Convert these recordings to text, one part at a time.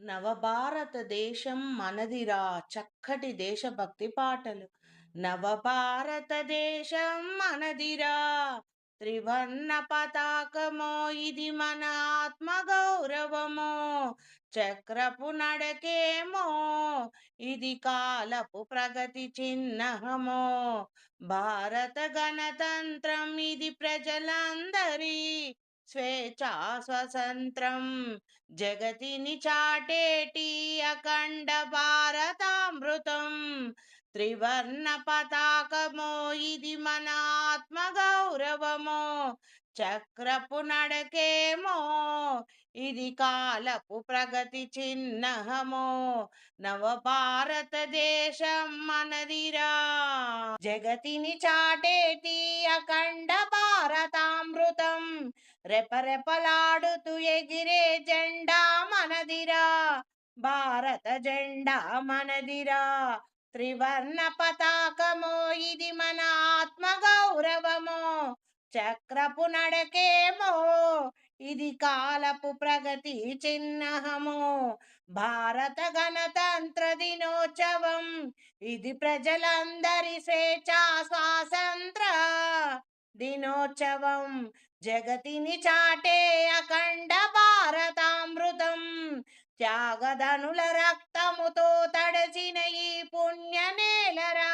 నవభారతదేశం మనదిరా చక్కటి దేశభక్తి పాటలు. నవభారతదేశం మనదిరా త్రివర్ణ పతాకమో ఇది మన ఆత్మ గౌరవమో చక్రపు నడకేమో ఇది కాలపు ప్రగతి చిహ్నమో. భారత గణతంత్రం ఇది ప్రజలందరి స్వేచ్ఛా స్వతంత్రం జగతిని చాటేటి అఖండ భారతామృతం. త్రివర్ణ పతాకమో ఇది మన ఆత్మ గౌరవమో చక్రపు నడకేమో ఇది కాలపు ప్రగతి చిహ్నమో. నవ భారతదేశం మనదిరా. జగతిని చాటేటి అఖండ భారతామృతం. రెపరెపలాడుతూ ఎగిరే జెండా మనదిరా. భారత జెండా మనదిరా. త్రివర్ణ పతాకమో ఇది మన ఆత్మ గౌరవమో. చక్రపు నడకేమో ఇది కాలపు ప్రగతి చిహ్నము. భారత గణతంత్ర దినోత్సవం ఇది ప్రజలందరి స్వేచ్ఛా స్వాతంత్ర దినోత్సవం. జగతిని చాటే అఖండ భారతామృతం. త్యాగధనుల రక్తముతో తడచిన ఈ పుణ్య నేలరా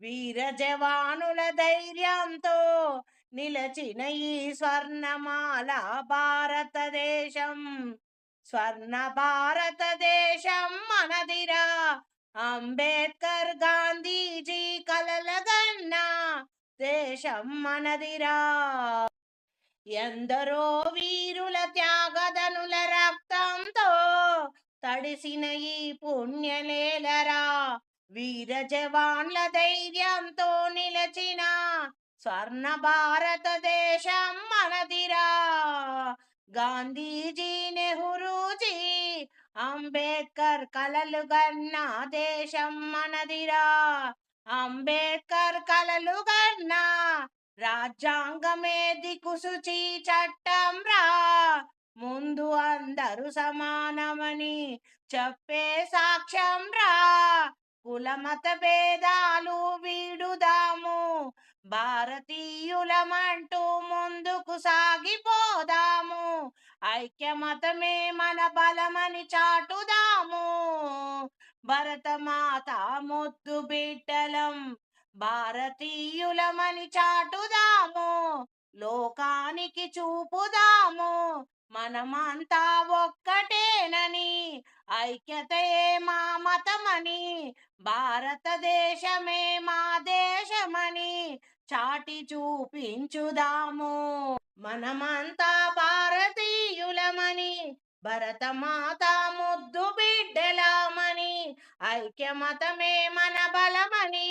వీర జవానుల ధైర్యంతో నిలచిన ఈ స్వర్ణమాల భారతదేశం. స్వర్ణ భారతదేశం మనదిరా. అంబేద్కర్ గాంధీజీ కలలగన్నా దేశం మనదిరా. ఎందరో వీరుల త్యాగదనుల రక్తంతో తడిసిన ఈ పుణ్యలేలరా. వీర జవాన్ల ధైర్యంతో నిలచిన స్వర్ణ భారతదేశం మనదిరా. గాంధీజీ నెహ్రూజీ అంబేద్కర్ కలలు గన్న దేశం మనదిరా. అంబేద్కర్ కలలు గన్నా రాజ్యాంగమే దిక్కుసుచి చట్టం రా. ముందు అందరూ సమానమని చెప్పే సాక్ష్యం రా. కులమత భేదాలు వీడుదాము. భారతీయులమంటూ ముందుకు సాగిపోదాము. ఐక్యమతమే మన బలమని చాటుదాము. భరతమాత ముద్దు బిడ్డలం. భారతీయులమని చాటుదాము లోకానికి చూపుదాము. మనమంతా ఒక్కటేనని ఐక్యతయే మా మతమని భారతదేశమే మా దేశమని చాటి చూపించుదాము. మనమంతా భారతీయులమని భరతమాత ముద్దు బిడ్డలామని ఐక్యమతమే మన బలమని.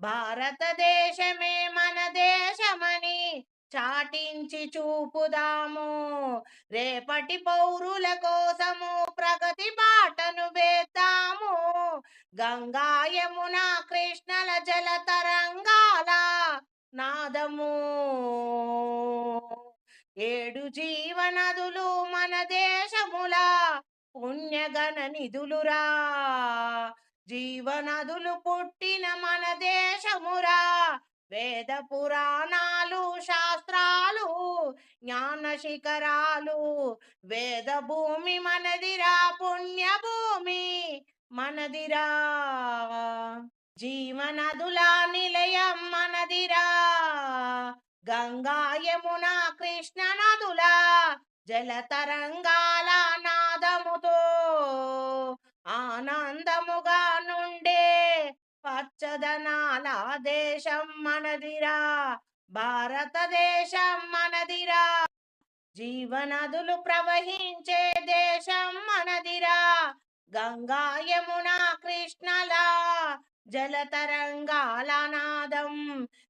భారతదేశమే మన దేశమని చాటించి చూపుదాము. రేపటి పౌరుల కోసము ప్రగతి బాటను వేద్దాము. గంగా యమున కృష్ణల జల తరంగాల నాదము. ఏడు జీవనదులు మన దేశముల పుణ్యగణ నిధులురా. జీవనదులు పుట్టిన మన దేశమురా. వేద పురాణాలు శాస్త్రాలు జ్ఞాన శిఖరాలు. వేద భూమి మనదిరా పుణ్య భూమి మనదిరా. జీవనదుల నిలయం మనదిరా. గంగా యమున కృష్ణ నదుల జల తరంగాల నా పచ్చదనాల దేశం మనదిరా భారతదేశం మనదిరా. జీవనదులు ప్రవహించే దేశం మనదిరా గంగా యమున కృష్ణల జలతరంగాల నాదం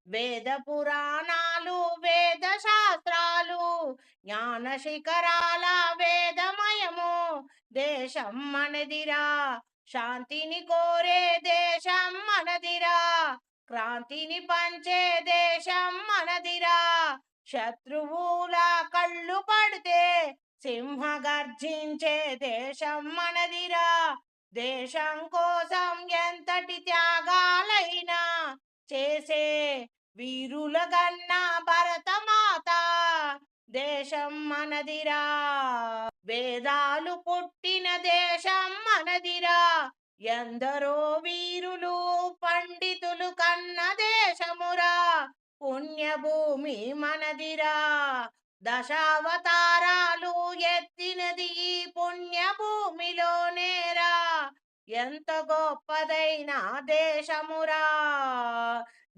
వేద పురాణాలు వేద శాస్త్రాలు జ్ఞాన శిఖరాల వేదమయము దేశం మనదిరా. శాంతిని కోరే దేశం మనదిరా. క్రాంతిని పంచే దేశం మనదిరా. శత్రువుల కళ్ళు పడితే సింహ గర్జించే దేశం మనదిరా. దేశం కోసం ఎంతటి త్యాగాలైనా చేసే వీరుల కన్నా భరతమాత దేశం మనదిరా. వేదాలు పుట్టు దేశం మనదిరా. ఎందరో వీరులు పండితులు కన్న దేశమురా. పుణ్యభూమి మనదిరా. దశావతారాలు ఎత్తినది ఈ పుణ్యభూమిలోనేరా. ఎంత గొప్పదైన దేశమురా.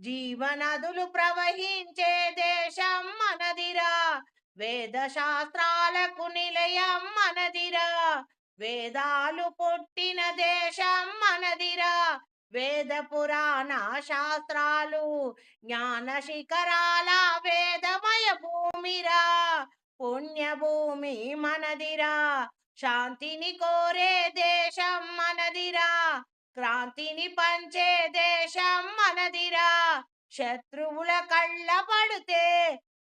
జీవనదులు ప్రవహించే దేశం మనదిరా. వేద శాస్త్రాలకు నిలయం మనదిరా. వేదాలు పుట్టిన దేశం మనదిరా. వేద పురాణ శాస్త్రాలు జ్ఞాన శిఖరాల వేదమయ భూమిరా. పుణ్యభూమి మనదిరా. శాంతిని కోరే దేశం మనదిరా. క్రాంతిని పంచే దేశం మనదిరా. శత్రువుల కళ్ళ పడితే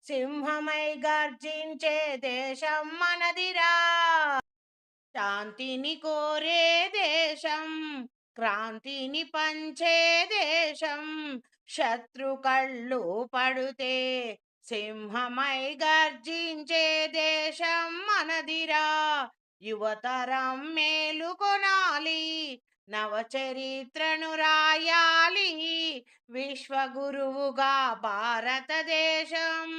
సింహమై గర్జించే దేశం మనదిరా. శాంతిని కోరే దేశం క్రాంతిని పంచే దేశం. శత్రు కళ్ళు పడితే సింహమై గర్జించే దేశం మనదిరా. యువతరం మేలుకొనాలి నవచరిత్రను రాయాలి విశ్వగురువుగా భారతదేశం.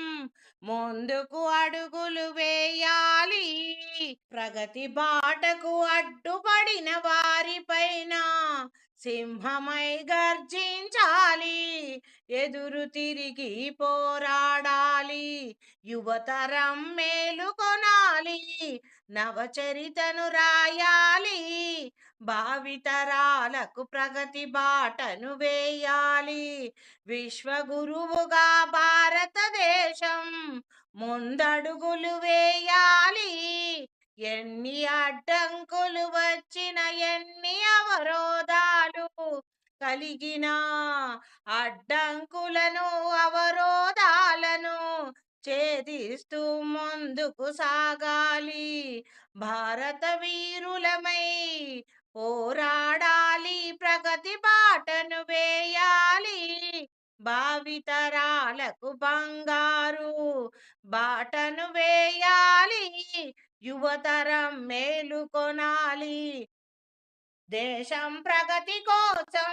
ముందుకు అడుగులు వేయాలి ప్రగతి బాటకు అడ్డుపడిన వారిపైన సింహమై గర్జించాలి ఎదురు తిరిగి పోరాడాలి. యువతరం మేలుకొనాలి నవచరితను రాయాలి. భావితరాలకు ప్రగతి బాటను వేయాలి. విశ్వగురువుగా భారతదేశం ముందడుగులు వేయాలి. ఎన్ని అడ్డంకులు వచ్చిన ఎన్ని అవరోధాలు కలిగిన అడ్డంకులను అవరోధాలను ఛేదిస్తూ ముందుకు సాగాలి. భారత వీరులమై పోరాడాలి. ప్రగతి బాటను వేయాలి. భావితరాలకు బంగారు బాటను వేయాలి. యువతరం మేలుకొనాలి దేశం ప్రగతి కోసం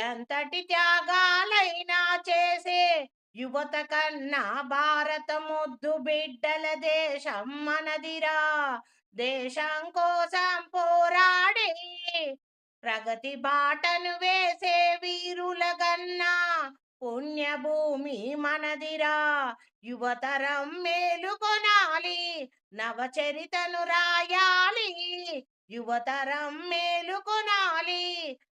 ఎంతటి త్యాగాలైనా చేసే యువత కన్నా భారతముద్దు బిడ్డల దేశం మనదిరా. దేశం కోసం పోరాడే ప్రగతి బాటను వేసే వీరుల కన్నా పుణ్యభూమి మనదిరా. యువతరం మేలుకొనాలి నవచరితను రాయాలి యువతరం మేలుకొనాలి.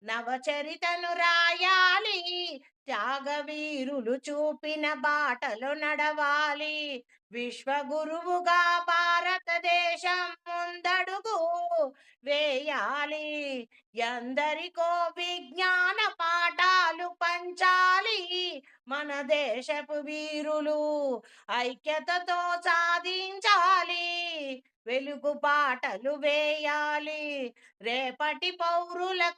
నవచరితను రాయాలి త్యాగవీరులు చూపిన బాటలు నడవాలి. విశ్వగురువుగా భారతదేశం ముందడుగు వేయాలి. ఎందరికో విజ్ఞాన పాఠాలు పంచాలి. మన దేశపు వీరులు ఐక్యతతో సాధించాలి. వెలుగు పాటలు వేయాలి. రేపటి పౌరుల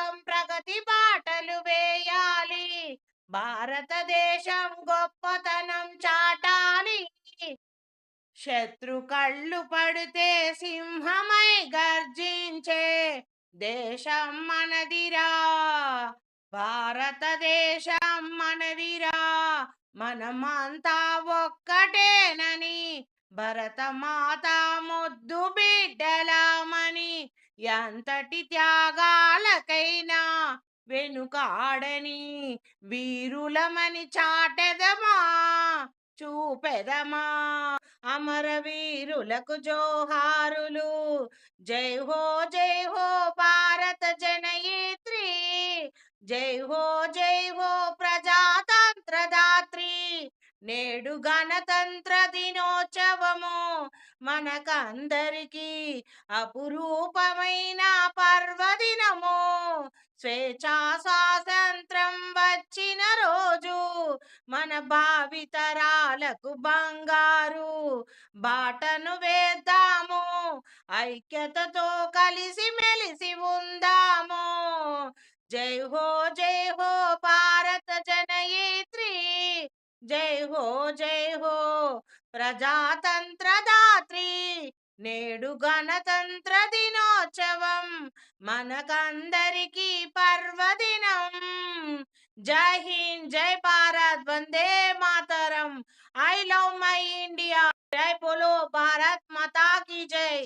కోసం ప్రగతి బాటలు వేయాలి. భారతదేశం గొప్పతనం చాటాలి. శత్రు కళ్ళు పడితే సింహమై గర్జించే దేశం మనదిరా. భారతదేశం మనదిరా. మనమంతా ఒక్కటేనని భరతమాత ముద్దు బిడ్డలామని ఎంతటి త్యాగాలకైనా వెనుకాడని వీరులమని చాటెదమా? చూపెదమా? అమరవీరులకు జోహారులు. జై హో జై హో భారత జనయిత్రి. జై హో జై హో ప్రజా నేడు గణతంత్ర దినోత్సవము మనకందరికీ అపురూపమైన పర్వదినము. స్వేచ్ఛా స్వాతంత్రం వచ్చిన రోజు మన భావితరాలకు బంగారు బాటను వేద్దాము. ఐక్యతతో కలిసి మెలిసి ఉందాము. జై హో జై హో భారత జనయేత్రి. జై హో జై హో ప్రజాతంత్ర దాత్రి నేడు గణతంత్ర దినోత్సవం మనకందరికీ పర్వదినం జై హింద్ జై భారత్ వందే మాతరం ఐ లవ్ మై ఇండియా జై బోలో భారత్ మాతా కీ జై